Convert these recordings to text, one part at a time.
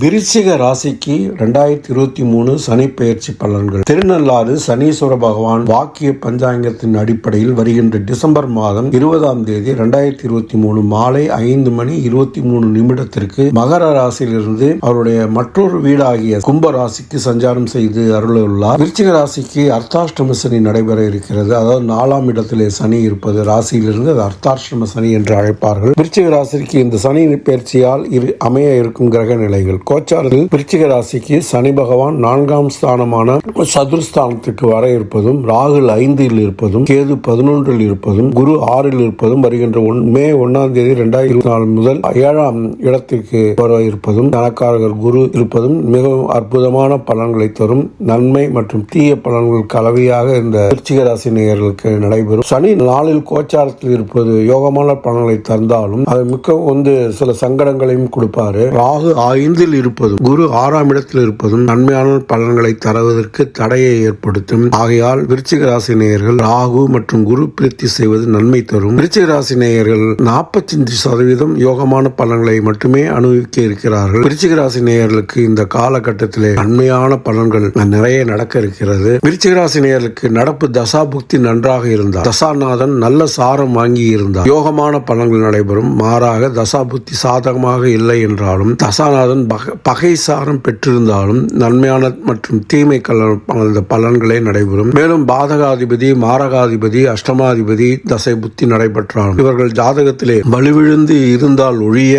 விருச்சிக ராசிக்கு ரெண்டாயிரத்தி இருபத்தி மூணு சனி பெயர்ச்சி பலன்கள். திருநள்ளாறு சனீஸ்வர பகவான் வாக்கிய பஞ்சாங்கத்தின் அடிப்படையில் வருகின்ற டிசம்பர் மாதம் இருபதாம் தேதி ரெண்டாயிரத்தி இருபத்தி மூணு மாலை ஐந்து மணி இருபத்தி மூணு நிமிடத்திற்கு மகர ராசியிலிருந்து அவருடைய மற்றொரு வீடாகிய கும்ப ராசிக்கு சஞ்சாரம் செய்து அருளுள்ளார் விருச்சிக ராசிக்கு அர்த்தாஷ்டம சனி நடைபெற இருக்கிறது. அதாவது நாலாம் இடத்திலே சனி இருப்பது ராசியிலிருந்து அது அர்த்தாஷ்டம சனி என்று அழைப்பார்கள். விருச்சிக ராசிக்கு இந்த சனி பெயர்ச்சியால் இரு அமைய இருக்கும் கிரக நிலைகள். கோச்சாரத்தில் விருச்சிக ராசிக்கு சனி பகவான் நான்காம் ஸ்தானமான சதுர்ஸ்தானத்துக்கு வர இருப்பதும் ராகுல் ஐந்தில் இருப்பதும் கேது பதினொன்றில் இருப்பதும் குரு ஆறில் இருப்பதும் வருகின்ற ஒன்- மே ஒன்னாம் தேதி இரண்டாயிரத்தி இருபத்தி நாலு முதல் ஏழாம் இடத்திற்கு வர இருப்பதும் தனக்காரகர் குரு இருப்பதும் மிகவும் அற்புதமான பலன்களை தரும் நன்மை மற்றும் தீய பலன்கள் கலவையாக இந்த விருச்சிக ராசி நேயர்களுக்கு நடைபெறும். சனி நாளில் கோச்சாரத்தில் இருப்பது யோகமான பலன்களை தந்தாலும் அது மிக்க வந்து சில சங்கடங்களையும் கொடுப்பாரு. ராகு ஐந்தில் இருப்பதும் குரு ஆறாம் இடத்தில் இருப்பதும் நன்மையான பலன்களை தருவதற்கு தடையை ஏற்படுத்தும். ஆகையால் விருச்சிக ராசி நேயர்கள் ராகு மற்றும் குரு பிரித்தி செய்வது நன்மை தரும். விருச்சிக ராசி நேயர்கள் நாற்பத்தஞ்சு சதவீதம் யோகமான பலன்களை மட்டுமே அனுபவிக்க இருக்கிறார்கள். விருச்சிக ராசி நேயர்களுக்கு இந்த காலகட்டத்திலே நன்மையான பலன்கள் நிறைய நடக்க இருக்கிறது. விருச்சிக ராசி நேயர்களுக்கு நடப்பு தசாபுக்தி நன்றாக இருந்தார். தசாநாதன் நல்ல சாரம் வாங்கி இருந்தார். யோகமான பலன்கள் நடைபெறும். மாறாக தசாபுத்தி சாதகமாக இல்லை என்றாலும் தசாநாதன் பக- பகை சாரம் பெற்றிருந்தாலும் நன்மையான மற்றும் தீமை கலந்த பலன்களே நடைபெறும். மேலும் பாதகாதிபதி மாரகாதிபதி அஷ்டமாதிபதி தசை புத்தி நடைபெற்றாலும் இவர்கள் ஜாதகத்திலே வலுவிழுந்து இருந்தால் ஒழிய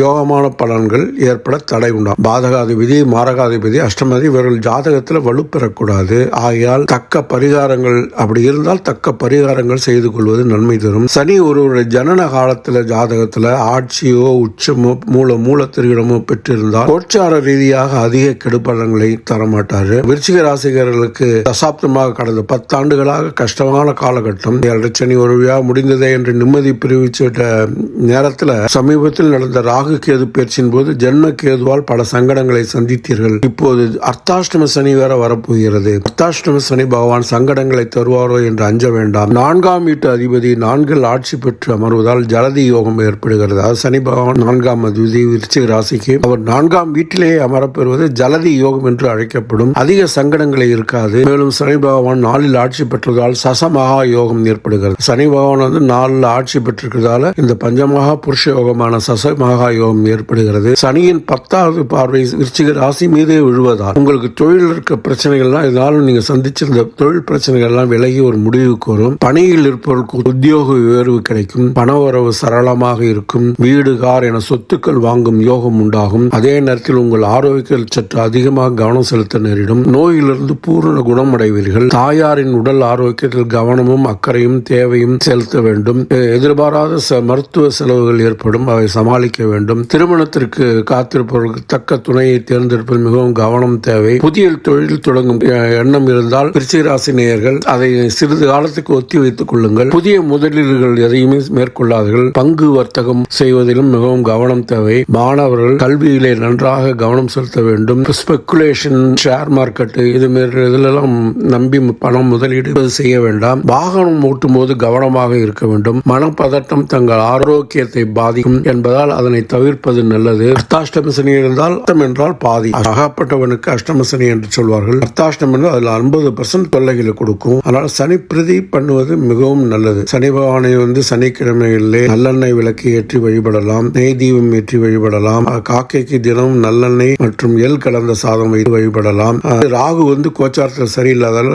யோகமான பலன்கள் ஏற்பட தடை உண்டாகும் பாதகாதிபதி மாரகாதிபதி அஷ்டமதி இவர்கள் ஜாதகத்தில் வலுப்பெறக்கூடாது ஆகையால் தக்க பரிகாரங்கள் அப்படி இருந்தால் தக்க பரிகாரங்கள் செய்து கொள்வது நன்மை தரும். சனி ஒருவருடைய ஜனன காலத்தில் ஜாதகத்தில் ஆட்சியோ உச்சமோ மூல மூலத்திருடமோ பெற்றிருந்தால் கோச்சார ரீதியாக அதிக கெடுபலங்களை தரமாட்டார். விருச்சிக ராசிகர்களுக்கு தசாப்தமாக கடந்த பத்தாண்டுகளாக கஷ்டமான காலகட்டம். சனி ஒரு முடிந்ததே என்று நிம்மதி பிரிவிச்சுட்ட நேரத்தில் சமீபத்தில் நடந்த ரா கேது பயிற்சியின் போது ஜென்ம கேதுவால் பல சங்கடங்களை சந்தித்தீர்கள். இப்போது அர்த்தாஷ்டம சனி வேற வரப்போகிறது. அர்த்தாஷ்டம சனி பகவான் சங்கடங்களை தருவாரோ என்று அஞ்ச வேண்டாம். நான்காம் வீட்டு அதிபதி நான்கில் ஆட்சி பெற்று அமர்வதால் ஜலதி யோகம் ஏற்படுகிறது. அது சனி பகவான் நான்காம் அதிபதி விருச்சிக ராசிக்கு அவர் நான்காம் வீட்டிலேயே அமரப்பெறுவது ஜலதி யோகம் என்று அழைக்கப்படும். அதிக சங்கடங்களை இருக்காது. மேலும் சனி பகவான் நாளில் ஆட்சி பெற்றதால் சசமகா யோகம் ஏற்படுகிறது. சனி பகவான் வந்து நாளில் ஆட்சி பெற்றிருக்கிறதால இந்த பஞ்சமகா புருஷ யோகமான சசமகா யோகம் ஏற்படுகிறது. சனியின் பத்தாவது பார்வை விருச்சிக ராசி மீதே விழுவதால் உங்களுக்கு தொழில் இருக்க பிரச்சனைகள்லாம் இதனாலும் நீங்க சந்திச்சிருந்த தொழில் பிரச்சனைகள் எல்லாம் விலகி ஒரு முடிவுக்கு வரும் பணியில் இருப்பவர்களுக்கு உத்தியோக உயர்வு கிடைக்கும். பண உறவு சரளமாக இருக்கும். வீடு கார் என சொத்துக்கள் வாங்கும் யோகம் உண்டாகும். அதே நேரத்தில் உங்கள் ஆரோக்கியத்தில் சற்று அதிகமாக கவனம் செலுத்த நேரிடும். நோயிலிருந்து பூரண குணமடைவீர்கள். தாயாரின் உடல் ஆரோக்கியத்தில் கவனமும் அக்கறையும் தேவையும் செலுத்த வேண்டும். எதிர்பாராத மருத்துவ செலவுகள் ஏற்படும். அவை சமாளிக்க வேண்டும். திருமணத்திற்கு காத்திருப்பவர்களுக்கு தக்க துணையை தேர்ந்தெடுப்பது மிகவும் கவனம் தேவை. புதிய தொழில் தொடங்கும் எண்ணம் இருந்தால் விருச்சிக ராசி நேயர்கள் அதை சிறிது காலத்துக்கு ஒத்தி வைத்துக் கொள்ளுங்கள். புதிய முதலீடுகள் எதையுமே மேற்கொள்ளாதீர்கள். பங்கு வர்த்தகம் செய்வதிலும் மிகவும் கவனம் தேவை. மாணவர்கள் கல்வியிலே நன்றாக கவனம் செலுத்த வேண்டும். ஸ்பெகுலேஷன் ஷேர் மார்க்கெட் இது மாதிரி இதிலெல்லாம் நம்பி பணம் முதலீடு செய்ய வேண்டாம். வாகனம் ஓட்டும் போது கவனமாக இருக்க வேண்டும். மனப்பதட்டம் தங்கள் ஆரோக்கியத்தை பாதிக்கும் என்பதால் அதனை தவிர்ப்பது நல்லது. அர்த்தாஷ்டம சனி இருந்தால் அர்த்தம் என்றால் பாதி. அகப்பட்டவனுக்கு அஷ்டம சனி என்று சொல்வார்கள். அர்த்தாஷ்டம் என்று அதில் ஐம்பது பர்சன்ட் தொல்லைகளை கொடுக்கும். அதனால் சனி பிரதி பண்ணுவது மிகவும் நல்லது. சனி பகவானை வந்து சனிக்கிழமைகளிலே நல்லெண்ணெய் விளக்கு ஏற்றி வழிபடலாம். நெய் தீபம் ஏற்றி வழிபடலாம். காக்கைக்கு தினம் நல்லெண்ணெய் மற்றும் எள் கலந்த சாதம் வைத்து வழிபடலாம். ராகு வந்து கோச்சாரத்தில் சரியில்லாதால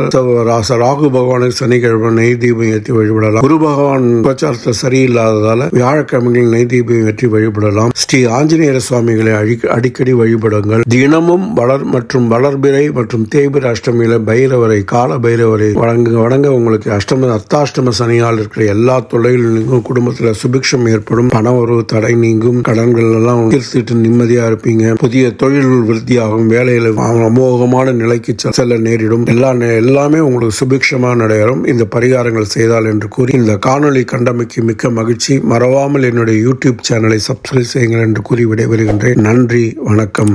ராகு பகவானுக்கு சனிக்கிழமை நெய் தீபம் ஏற்றி வழிபடலாம். குரு பகவான் கோச்சாரத்தில் சரியில்லாததால வியாழக்கிழமைகளில் நெய் தீபம் ஏற்றி வழிபடலாம். ஸ்ரீ ஆஞ்சநேயர சுவாமிகளை அடிக்கடி வழிபடுங்கள். தினமும் வளர் மற்றும் வளர்பிறை மற்றும் தேய்பிர அஷ்டமியில பைரவரை கால பைரவரை வழங்க வணங்க உங்களுக்கு அஷ்டம அர்த்தாஷ்டம சனியால் இருக்கிற எல்லா தொல்லைகளும் நீங்கும் குடும்பத்துல சுபிக்ஷம் ஏற்படும் பண உறவு தடை நீங்கும் கடன்கள் எல்லாம் தீர்த்துட்டு நிம்மதியா இருப்பீங்க. புதிய தொழில்கள் விருத்தியாகும் வேலையில அமோகமான நிலைக்கு செல்ல நேரிடும். எல்லா நே- எல்லாமே உங்களுக்கு சுபிக்ஷமா நடைபெறும். இந்த பரிகாரங்கள் செய்தால் என்று கூறி இந்த காணொளி கண்டமைக்கு மிக்க மகிழ்ச்சி. மறவாமல் என்னுடைய யூடியூப் சேனலை சப்ஸ்கிரைப் செய்யுங்கள் என்று கூறி விடைபெறுகின்றேன். நன்றி வணக்கம்.